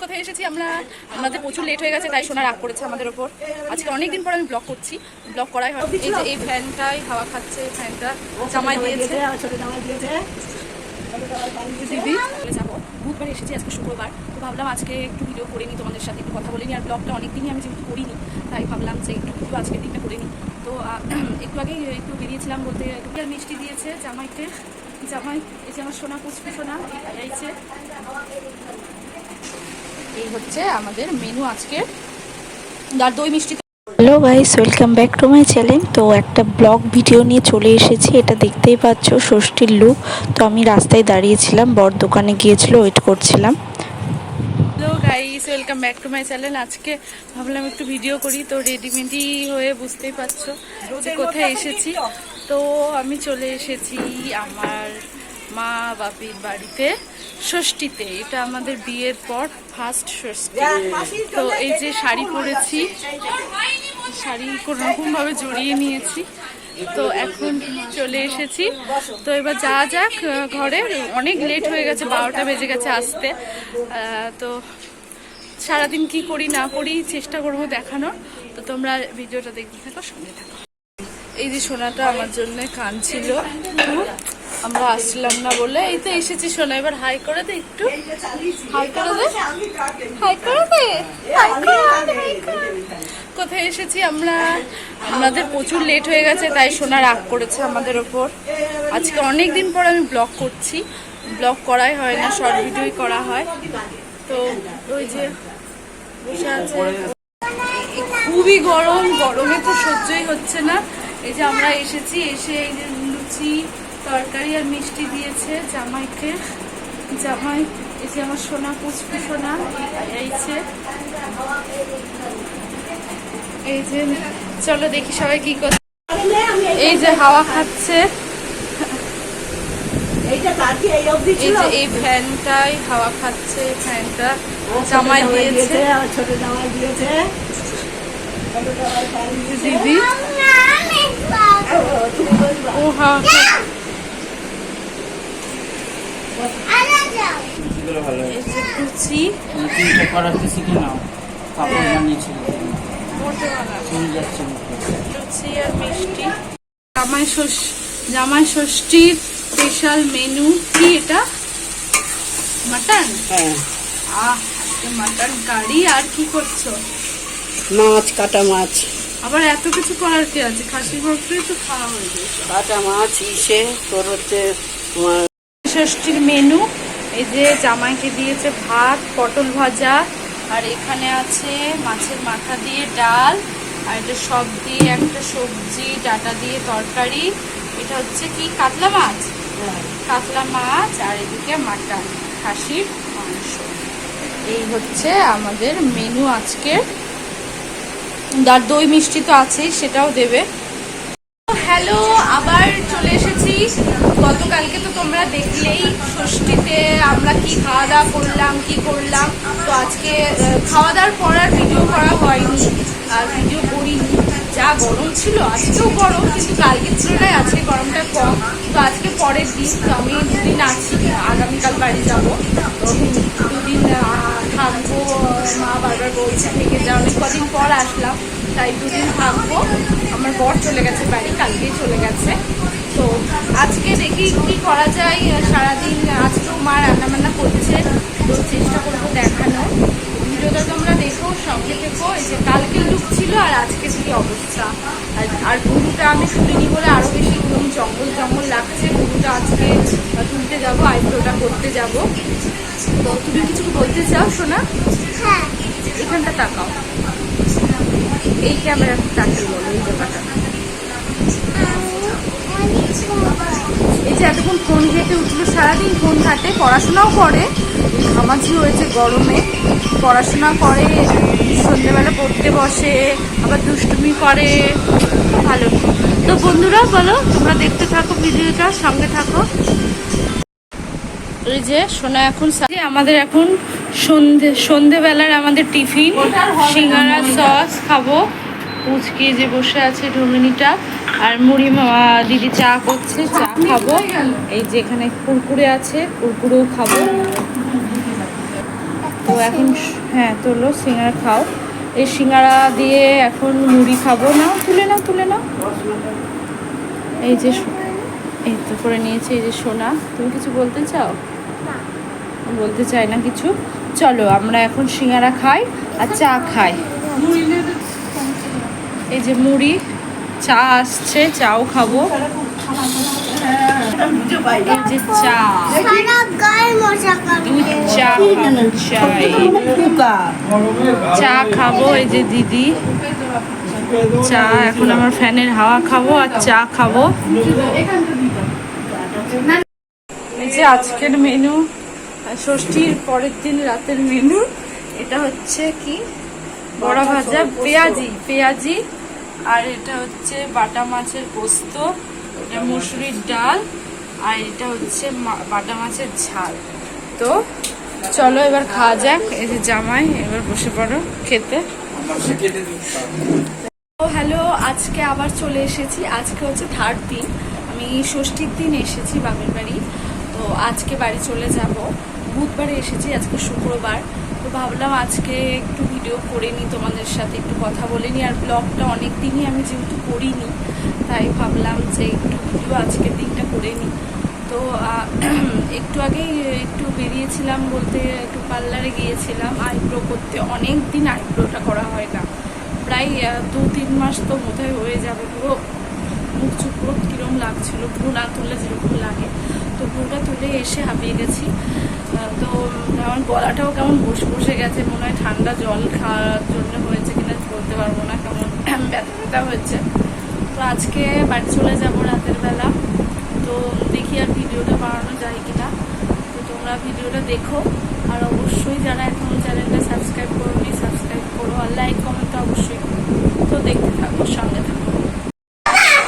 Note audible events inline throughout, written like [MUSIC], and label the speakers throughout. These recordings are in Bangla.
Speaker 1: কোথায় এসেছি আমরা? আমাদের প্রচুর লেট হয়ে গেছে, তাই সোনা রাগ করেছে আমাদের ওপর। আজকে অনেকদিন পর আমি ব্লগ করছি। ব্লগ করাই হয় এই যে এই ফ্যানটাই হাওয়া খাচ্ছে, ফ্যানটা জামাই দিয়েছে। দিদি যাব। বুধবার এসেছি আজকে শুক্রবার। তো ভাবলাম আজকে একটু ভিডিও করে নিই তোমাদের সাথে, একটু কথা বলে নিই আর ব্লগটা অনেকদিনই আমি যেহেতু করিনি, তাই ভাবলাম যে একটু একটু আজকের দিনটা করে নিই তো একটু আগে একটু বেরিয়েছিলাম বলতে মিষ্টি দিয়েছে জামাইকে। জামাই এই যে আমার সোনা পুষ্পি সোনা এইছে এই হচ্ছে আমাদের মেনু আজকের আর দই মিষ্টি
Speaker 2: hello guys welcome back to my channel তো একটা ব্লগ ভিডিও নিয়ে চলে এসেছি এটা দেখতেই পাচ্ছ ষষ্ঠীর লুক তো আমি রাস্তায় দাঁড়িয়েছিলাম বর দোকানে গিয়েছিল ওয়েট করছিলাম।
Speaker 1: Hello guys welcome back to my channel আজকে ভাবলাম একটু ভিডিও করি। তো রেডিমেডি হয়ে বুঝতেই পারছ যে কোথায় এসেছি। তো আমি চলে এসেছি আমার মা বাপির বাড়িতে ষষ্ঠীতে। এটা আমাদের বিয়ের পর ফার্স্ট ষষ্ঠী। তো এই যে শাড়ি পরেছি, শাড়ি কোনো রকমভাবে জড়িয়ে নিয়েছি। তো এখন চলে এসেছি। তো এবার যা যাক ঘরে। অনেক লেট হয়ে গেছে, বারোটা বেজে গেছে আসতে। তো সারাদিন কি করি না করি চেষ্টা করব দেখানোর। তো তোমরা ভিডিওটা দেখতে থাকো সঙ্গে থাকো। এই যে সোনাটা আমার জন্য কান ছিল আমরা আসছিলাম না বলে এই তো এসেছি সোনা এবার হাই করে দে একটু। হাই করে দে, হাই করে দে। কোথায় এসেছি আমরা? আমাদের প্রচুর লেট হয়ে গেছে তাই সোনা রাগ করেছে আমাদের ওপর। আজকে অনেক দিন পর আমি ব্লগ করছি। ব্লগ করাই হয় না শর্ট ভিডিওই করা হয়। তো ওই যে বসে আছে। খুবই গরম, গরমে তো সহ্যই হচ্ছে না। এই যে আমরা এসেছি, এসে এই যে লুচি, তরকারি আর মিষ্টি দিয়েছে জামাইকে। জামাই, এই যে আমার সোনা, পুষ্পি সোনা এইছে এই যে, চলো দেখি সবাই কি করছে। এই যে হাওয়া খাচ্ছে।
Speaker 3: এই
Speaker 1: যে এই ফ্যানটাই হাওয়া খাচ্ছে ফ্যানটা জামাই দিয়েছে
Speaker 3: ছোট জামাই দিয়েছে।
Speaker 1: দিদি ও হাওয়া খাচ্ছে।
Speaker 4: লুচিগুলো ভালো
Speaker 1: এই যে লুচি
Speaker 4: লুচিটা করাতে শিখে নাও পাপড় বানিয়েছিল চলে যাচ্ছে মুখে
Speaker 1: আর মিষ্টি। জামাই ষষ্ঠী জামাই ষষ্ঠীর স্পেশাল মেনু কি এটা? মাটন
Speaker 3: হ্যাঁ।
Speaker 1: আহ মাটন কারি আর কি করছ?
Speaker 3: মাছ কাটা মাছ।
Speaker 1: আবার এত কিছু করার কি আছে? খাসি মাংসই তো খাওয়া হয়ে গেছে।
Speaker 3: কাটা মাছ ইসে তোর হচ্ছে
Speaker 1: ষষ্ঠীর মেনু এই যে জামাইকে দিয়েছে ভাত পটল ভাজা আর এখানে আছে মাছের মাথা দিয়ে ডাল আর এটা সব দিয়ে একটা সবজি ডাটা দিয়ে তরকারি। এটা হচ্ছে কি? কাতলা মাছ? কাতলা মাছ আর এদিকে মাটন, খাসির মাংস। এই হচ্ছে আমাদের মেনু আজকের আর দই মিষ্টি তো আছেই, সেটাও দেবে। হ্যালো আবার চলে এসেছি। গতকালকে তো তোমরা দেখলেই ষষ্ঠীতে আমরা কি খাওয়া দাওয়া করলাম, কি করলাম। তো আজকে খাওয়া দাওয়ার পর আর ভিডিও করা হয়নি, আর ভিডিও করিনি। যা গরম ছিল, আজকেও গরম, কিন্তু কালকের তুলনায় আজকে গরমটা কম। তো আজকে পরের দিন, তো আমি দুদিন আছি, আগামীকাল বাড়ি যাব। তো দুদিন থাকব, মা বারবার বলছে থেকে যা অনেক কদিন পর আসলাম, তাই দুদিন থাকব। আমার বর চলে গেছে বাড়ি, কালকেই চলে গেছে। তো আজকে দেখি কি করা যায়, সারাদিন আজকেও মা রান্নাবান্না করছে, তো চেষ্টা করব দেখানো ভিডিওটা তোমরা দেখো সঙ্গে থেকো এই যে কালকে লুক ছিল আর আজকে কি অবস্থা। আর গরুটা আমি শুনিনি বলে আরও বেশি ঘুম জঙ্গল জঙ্গল লাগছে। গরুটা আজকে তুলতে যাব আইব্রোটা করতে যাব। তো তুমি কিছু বলতে চাও শোনা হ্যাঁ। এখানটা তাকাও। এই ক্যামেরা তাকিয়ে বলো এই জায়গাটা এই যে এতক্ষণ ফোন ঘেটে উঠল সারাদিন ফোন ঘাটে পড়াশোনাও করে ঘামাঝি হয়েছে গরমে। পড়াশোনা করে সন্ধ্যেবেলা পড়তে বসে আবার দুষ্টুমি করে ভালো। তো বন্ধুরা বলো তোমরা দেখতে থাকো ভিডিওটা সঙ্গে থাকো। এই যে সোনা এখন আমাদের এখন সন্ধে সন্ধেবেলার আমাদের টিফিন সিঙ্গারা সস খাব। পুচকে যে বসে আছে ঢুমনিটা আর মুড়ি মা- দিদি চা করছে চা খাব। এই যে এখানে কুরকুরে আছে কুরকুরেও খাব। তো এখন হ্যাঁ তোলো সিঙ্গারা খাও। এই সিঙ্গারা দিয়ে এখন মুড়ি খাব। না তুলে নাও তুলে নাও। এই যে এই তো করে নিয়েছে এই যে সোনা। তুমি কিছু বলতে চাও? বলতে চাই না কিছু? চলো আমরা এখন সিঙ্গারা খাই আর চা খাই। এই যে মুড়ি। চা আসছে, চাও খাব। যে চা। দুধ চা খাব, এই যে দিদি। চা, এখন আমার ফ্যানের হাওয়া খাব আর চা খাব। এই যে আজকের মেনু, ষষ্ঠীর পরের দিন রাতের মেনু। এটা হচ্ছে কি? বড়া ভাজা, পেঁয়াজি। পেঁয়াজি আর এটা হচ্ছে বাটা মাছের পোস্ত, এটা মুসুরির ডাল, আর এটা হচ্ছে বাটা মাছের ঝাল। তো চলো এবার খাওয়া যাক, এই যে জামাই, এবার বসে পড়ো খেতে। হ্যালো, আজকে আবার চলে এসেছি, আজকে হচ্ছে থার্ড দিন। আমি ষষ্ঠীর দিন এসেছি বাপের বাড়ি, তো আজকে বাড়ি চলে যাব। বুধবারে এসেছি, আজকে শুক্রবার। তো ভাবলাম আজকে একটু ভিডিও করে নিই, তোমাদের সাথে একটু কথা বলে নিই। আর ব্লগটা অনেক দিনই আমি যেহেতু করিনি, তাই ভাবলাম যে একটু ভিডিও আজকের দিনটা করে নিই। তো [CLEARS THROAT] একটু আগেই একটু বেরিয়েছিলাম বলতে একটু পার্লারে গিয়েছিলাম। আইব্রো করতে অনেক দিন আইব্রোটা করা হয় না। প্রায় দু তিন মাস তো বোধহয় হয়ে যাবে পুরো। মুখ চুপ কিরম লাগছিল ভ্রু না তুললে যেরকম লাগে। তো ভ্রুটা তুলে এসে হাঁপিয়ে গেছি। তো আমার গলাটাও কেমন বসে বসে গেছে, মনে হয় ঠান্ডা জল খাওয়ার জন্য হয়েছে কিনা বলতে পারব না, কেমন ব্যথা ব্যথা হয়েছে। তো আজকে বাড়ি চলে যাব রাতের বেলা। তো দেখি আর ভিডিওটা বানানো যায় কিনা। তো তোমরা ভিডিওটা দেখো। আর অবশ্যই যারা এখন চ্যানেলটা সাবস্ক্রাইব করোনি, সাবস্ক্রাইব করো। আর লাইক কমেন্ট অবশ্যই তো দেখতে থাকো, সঙ্গে থাকো।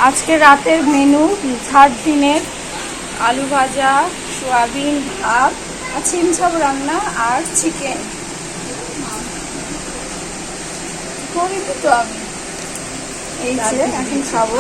Speaker 1: আজকে রাতের মেনু ঝাট দিনের আলু ভাজা, সোয়াবিন ভাত, আর ছিমছাপ রান্না আর চিকেন করি তো আমি। এই যে, এখন খাব।